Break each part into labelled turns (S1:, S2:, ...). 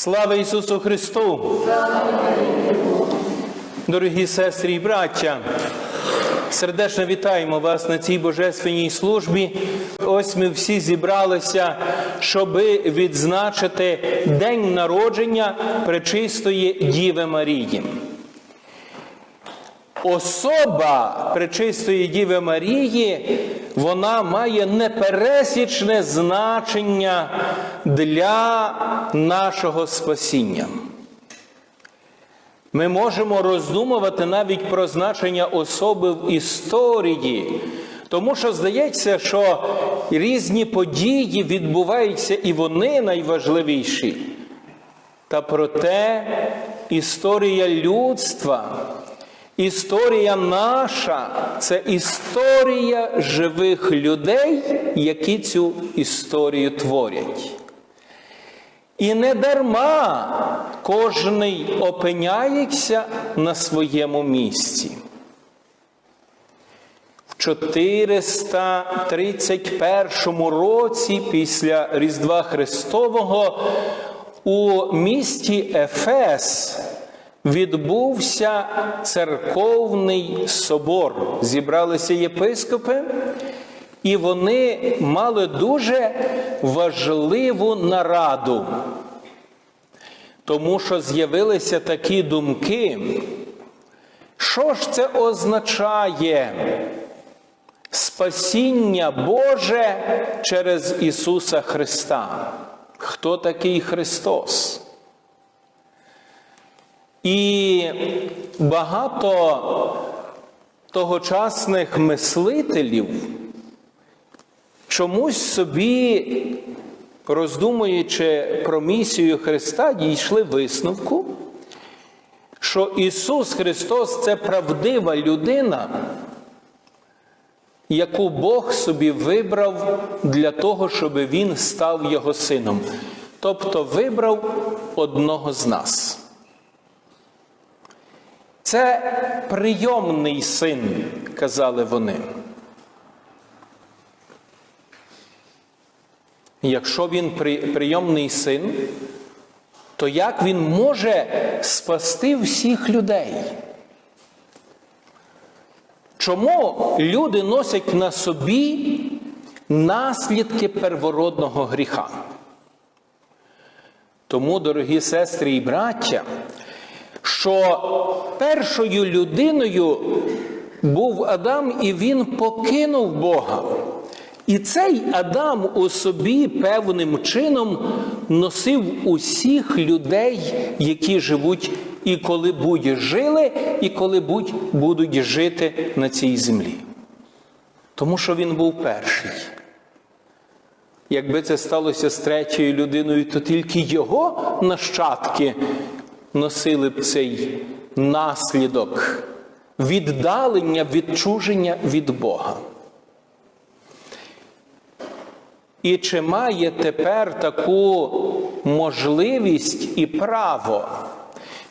S1: Слава Ісусу Христу! Дорогі сестри і браття! Сердечно вітаємо вас на цій божественній службі. Ось ми всі зібралися, щоби відзначити день народження Пречистої Діви Марії. Особа Пречистої Діви Марії, вона має непересічне значення для нашого спасіння. Ми можемо роздумувати навіть про значення особи в історії, тому що здається, що різні події відбуваються і вони найважливіші. Та проте історія людства, історія наша це історія живих людей, які цю історію творять. І не дарма кожний опиняється на своєму місці. В 431 році після Різдва Христового у місті Ефес відбувся церковний собор. Зібралися єпископи, і вони мали дуже важливу нараду, тому що з'явилися такі думки, що ж це означає спасіння Боже через Ісуса Христа? Хто такий Христос? І багато тогочасних мислителів чомусь собі, роздумуючи про місію Христа, дійшли висновку, що Ісус Христос це правдива людина, яку Бог собі вибрав для того, щоб Він став Його сином. Тобто вибрав одного з нас. Це прийомний син, казали вони. Якщо він прийомний син, то як він може спасти всіх людей? Чому люди носять на собі наслідки первородного гріха? Тому, дорогі сестри і браття, що першою людиною був Адам, і він покинув Бога. І цей Адам у собі певним чином носив усіх людей, які живуть і коли будь жили, і коли будь будуть жити на цій землі. Тому що він був перший. Якби це сталося з третьою людиною, то тільки його нащадки носили б цей наслідок віддалення, відчуження від Бога. І чи має тепер таку можливість і право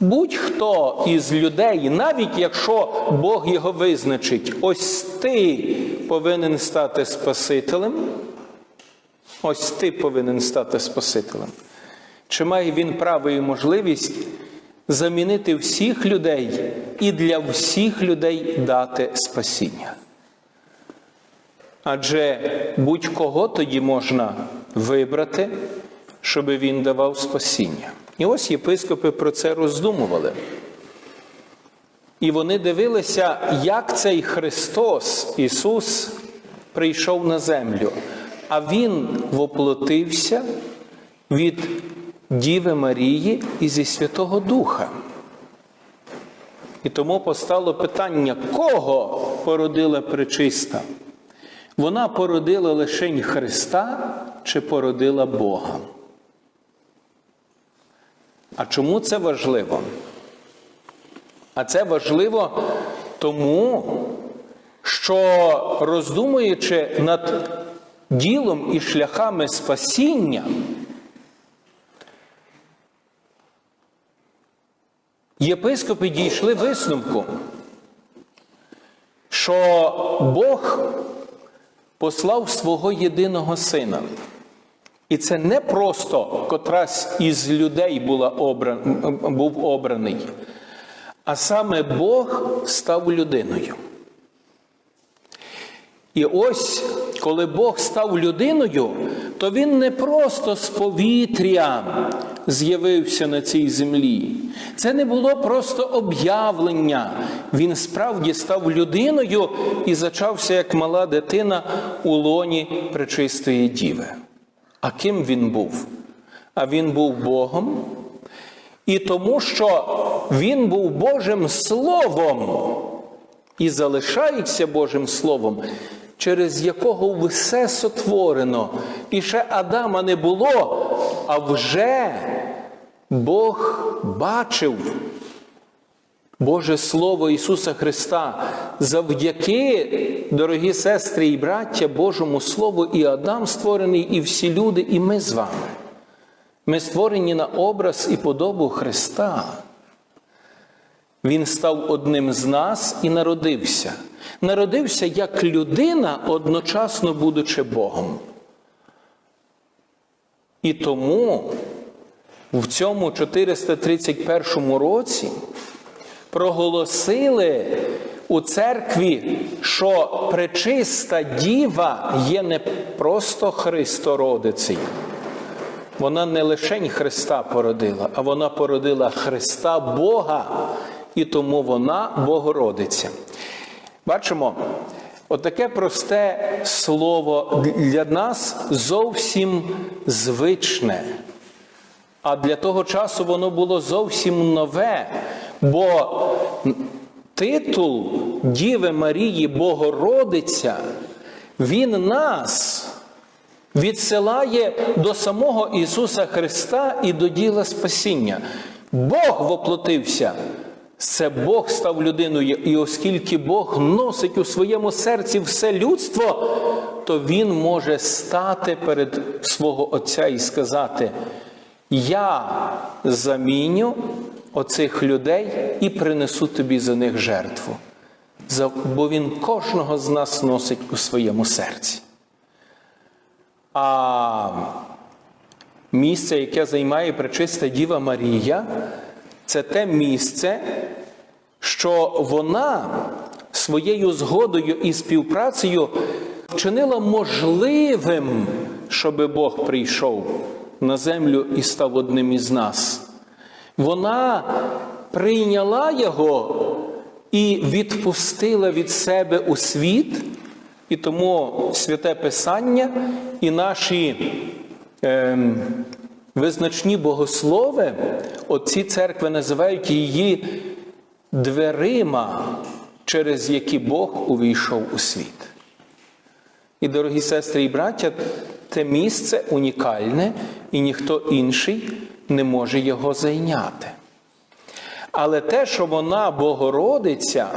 S1: будь-хто із людей, навіть якщо Бог його визначить, ось ти повинен стати Спасителем, ось ти повинен стати Спасителем. Чи має він право і можливість замінити всіх людей і для всіх людей дати спасіння? Адже будь-кого тоді можна вибрати, щоб він давав спасіння. І ось єпископи про це роздумували. І вони дивилися, як цей Христос, Ісус, прийшов на землю, а Він воплотився від Діви Марії і зі Святого Духа. І тому постало питання, кого породила пречиста? Вона породила лишень Христа чи породила Бога? А чому це важливо? А це важливо тому, що роздумуючи над ділом і шляхами спасіння, єпископи дійшли висновку, що Бог послав свого єдиного сина, І це не просто котрась із людей була обран, був обраний, а саме Бог став людиною. І ось, коли Бог став людиною, то Він не просто з повітря з'явився на цій землі. Це не було просто об'явлення. Він справді став людиною і зачався як мала дитина у лоні пречистої діви. А ким він був? А він був Богом. І тому, що він був Божим Словом і залишається Божим Словом, через якого все сотворено. І ще Адама не було, а вже Бог бачив Боже Слово Ісуса Христа. Завдяки, дорогі сестри і браття, Божому Слову, і Адам створений, і всі люди, і ми з вами. Ми створені на образ і подобу Христа. Він став одним з нас і народився. Народився як людина, одночасно будучи Богом. І тому в цьому 431 році проголосили у церкві, що пречиста діва є не просто Христородицею. Вона не лише Христа породила, а вона породила Христа Бога, і тому вона Богородиця. Бачимо, отаке просте слово для нас зовсім звичне. А для того часу воно було зовсім нове, бо титул Діви Марії Богородиця, він нас відсилає до самого Ісуса Христа і до діла спасіння. Бог воплотився. Це Бог став людиною, і оскільки Бог носить у своєму серці все людство, то Він може стати перед свого Отця і сказати: Я заміню оцих людей і принесу тобі за них жертву. Бо Він кожного з нас носить у своєму серці. А місце, яке займає пречиста Діва Марія, це те місце, що вона своєю згодою і співпрацею вчинила можливим, щоб Бог прийшов на землю і став одним із нас. Вона прийняла Його і відпустила від себе у світ, і тому святе Писання і наші. Е, Визначні богослови, отці церкви називають її дверима, через які Бог увійшов у світ. І, дорогі сестри і браття, те місце унікальне, і ніхто інший не може його зайняти. Але те, що вона Богородиця,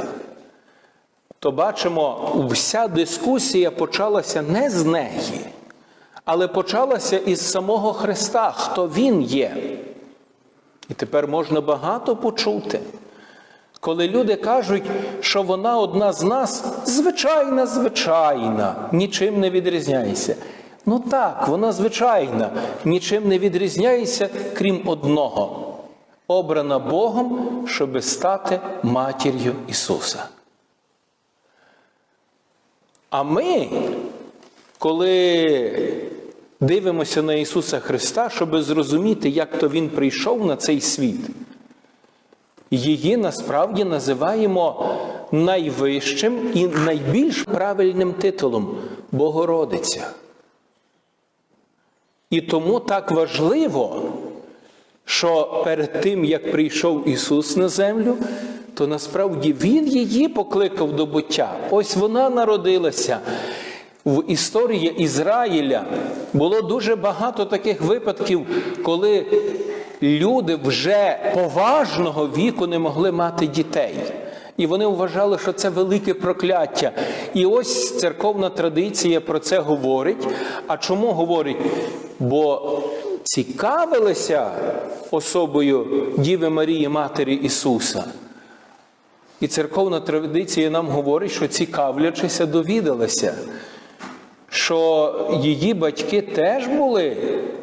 S1: то бачимо, вся дискусія почалася не з неї але почалася із самого Христа, хто Він є. І тепер можна багато почути. Коли люди кажуть, що вона одна з нас, звичайна, звичайна, нічим не відрізняється. Ну так, вона звичайна, нічим не відрізняється, крім одного, обрана Богом, щоби стати матір'ю Ісуса. А ми, коли дивимося на Ісуса Христа, щоб зрозуміти, як то Він прийшов на цей світ. Її насправді називаємо найвищим і найбільш правильним титулом Богородиця. І тому так важливо, що перед тим, як прийшов Ісус на землю, то насправді Він її покликав до буття. Ось вона народилася в історії Ізраїля було дуже багато таких випадків, коли люди вже поважного віку не могли мати дітей. І вони вважали, що це велике прокляття. І ось церковна традиція про це говорить. А чому говорить? Бо цікавилися особою Діви Марії Матері Ісуса. І церковна традиція нам говорить, що цікавлячися, довідалися що її батьки теж були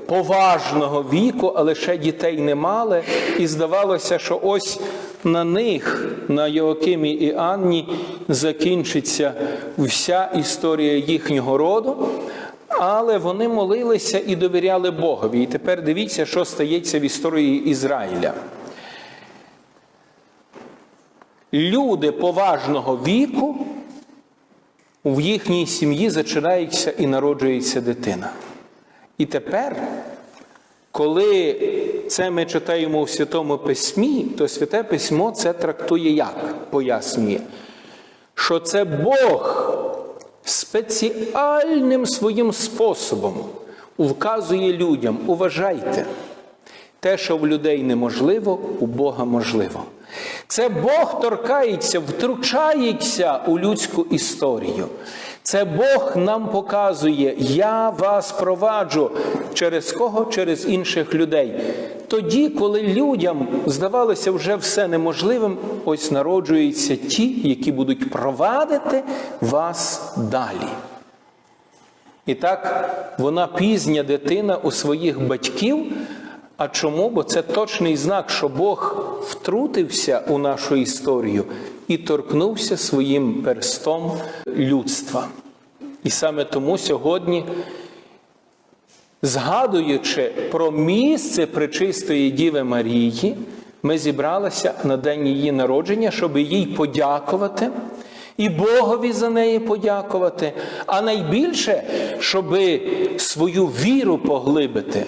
S1: поважного віку, але ще дітей не мали, і здавалося, що ось на них, на Йоакимі і Анні, закінчиться вся історія їхнього роду. Але вони молилися і довіряли Богові. І тепер дивіться, що стається в історії Ізраїля. Люди поважного віку в їхній сім'ї зачинається і народжується дитина. І тепер, коли це ми читаємо у Святому Письмі, то Святе Письмо це трактує як? Пояснює, що це Бог спеціальним своїм способом вказує людям, уважайте, те, що в людей неможливо, у Бога можливо. Це Бог торкається, втручається у людську історію. Це Бог нам показує, я вас проваджу через кого? Через інших людей. Тоді, коли людям здавалося вже все неможливим, ось народжуються ті, які будуть провадити вас далі. І так, вона пізня дитина у своїх батьків. А чому? Бо це точний знак, що Бог втрутився у нашу історію і торкнувся своїм перстом людства. І саме тому сьогодні, згадуючи про місце пречистої Діви Марії, ми зібралися на день її народження, щоб їй подякувати. І Богові за неї подякувати, а найбільше, щоб свою віру поглибити.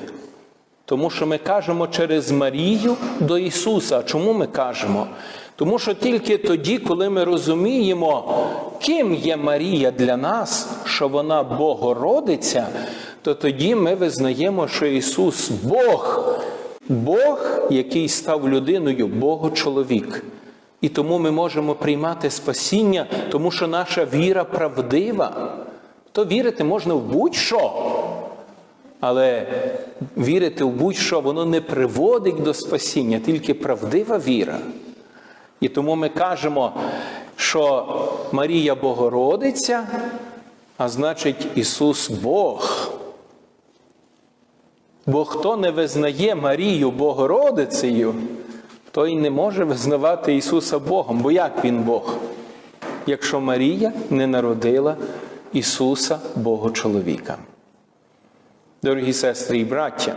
S1: Тому що ми кажемо через Марію до Ісуса. Чому ми кажемо? Тому що тільки тоді, коли ми розуміємо, ким є Марія для нас, що вона Богородиця, то тоді ми визнаємо, що Ісус Бог, Бог, який став людиною, Богочоловік. І тому ми можемо приймати спасіння, тому що наша віра правдива. То вірити можна в будь-що. Але вірити в будь-що воно не приводить до спасіння, тільки правдива віра. І тому ми кажемо, що Марія Богородиця, а значить Ісус Бог. Бо хто не визнає Марію Богородицею, той не може визнавати Ісуса Богом. Бо як Він Бог? Якщо Марія не народила Ісуса Бога чоловіка. Дорогі сестри і браття,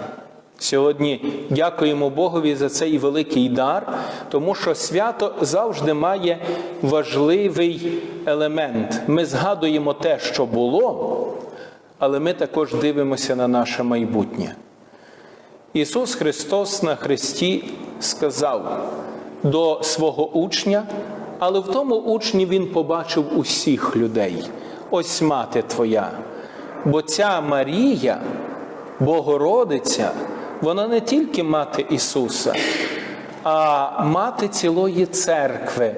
S1: сьогодні дякуємо Богові за цей великий дар, тому що свято завжди має важливий елемент. Ми згадуємо те, що було, але ми також дивимося на наше майбутнє. Ісус Христос на Христі сказав до свого учня, але в тому учні Він побачив усіх людей. Ось мати Твоя. Бо ця Марія, Богородиця, вона не тільки мати Ісуса, а мати цілої церкви,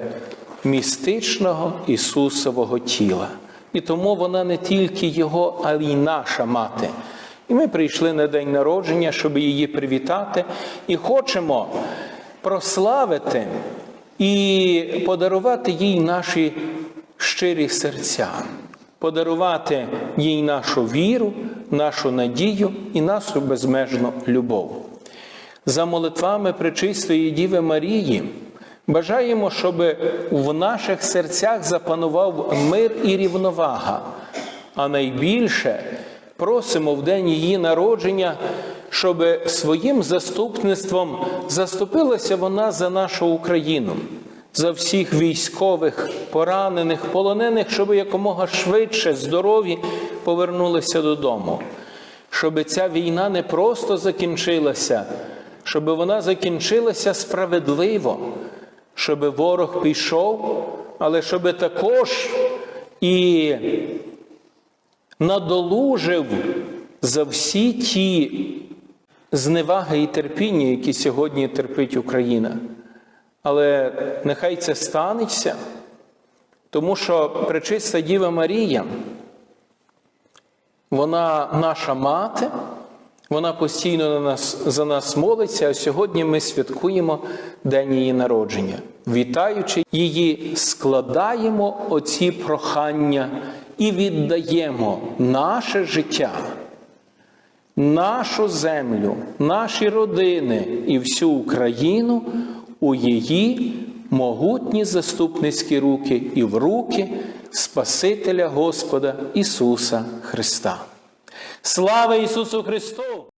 S1: містичного Ісусового тіла. І тому вона не тільки Його, але й наша мати. І ми прийшли на день народження, щоб її привітати, і хочемо прославити і подарувати їй наші щирі серця подарувати їй нашу віру, нашу надію і нашу безмежну любов. За молитвами Пречистої Діви Марії бажаємо, щоб в наших серцях запанував мир і рівновага, а найбільше просимо в день її народження, щоб своїм заступництвом заступилася вона за нашу Україну за всіх військових, поранених, полонених, щоб якомога швидше, здорові повернулися додому, щоб ця війна не просто закінчилася, щоб вона закінчилася справедливо, щоб ворог пішов, але щоб також і надолужив за всі ті зневаги і терпіння, які сьогодні терпить Україна. Але нехай це станеться, тому що пречиста Діва Марія, вона наша мати, вона постійно на нас, за нас молиться, а сьогодні ми святкуємо День її народження. Вітаючи її, складаємо оці прохання і віддаємо наше життя, нашу землю, наші родини і всю Україну у її могутні заступницькі руки і в руки Спасителя Господа Ісуса Христа. Слава Ісусу Христу!